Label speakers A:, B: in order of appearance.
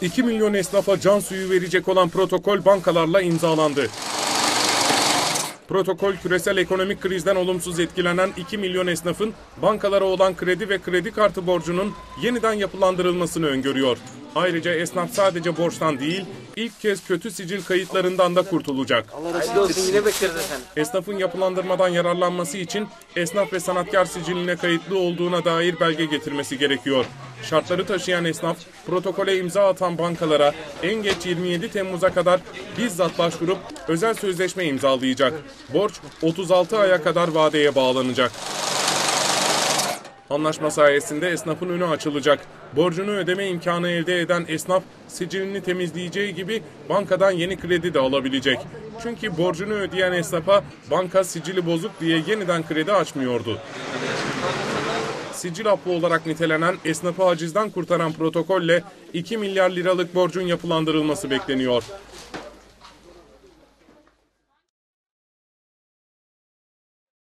A: 2 milyon esnafa can suyu verecek olan protokol bankalarla imzalandı. Protokol küresel ekonomik krizden olumsuz etkilenen 2 milyon esnafın bankalara olan kredi ve kredi kartı borcunun yeniden yapılandırılmasını öngörüyor. Ayrıca esnaf sadece borçtan değil, ilk kez kötü sicil kayıtlarından da kurtulacak.
B: Hayırlı olsun yine bekleriz efendim.
A: Esnafın yapılandırmadan yararlanması için esnaf ve sanatkar siciline kayıtlı olduğuna dair belge getirmesi gerekiyor. Şartları taşıyan esnaf, protokole imza atan bankalara en geç 27 Temmuz'a kadar bizzat başvurup özel sözleşme imzalayacak. Borç 36 aya kadar vadeye bağlanacak. Anlaşma sayesinde esnafın önü açılacak. Borcunu ödeme imkanı elde eden esnaf sicilini temizleyeceği gibi bankadan yeni kredi de alabilecek. Çünkü borcunu ödeyen esnafa banka sicili bozuk diye yeniden kredi açmıyordu. Sicil affı olarak nitelenen esnafı hacizden kurtaran protokolle 2 milyar liralık borcun yapılandırılması bekleniyor.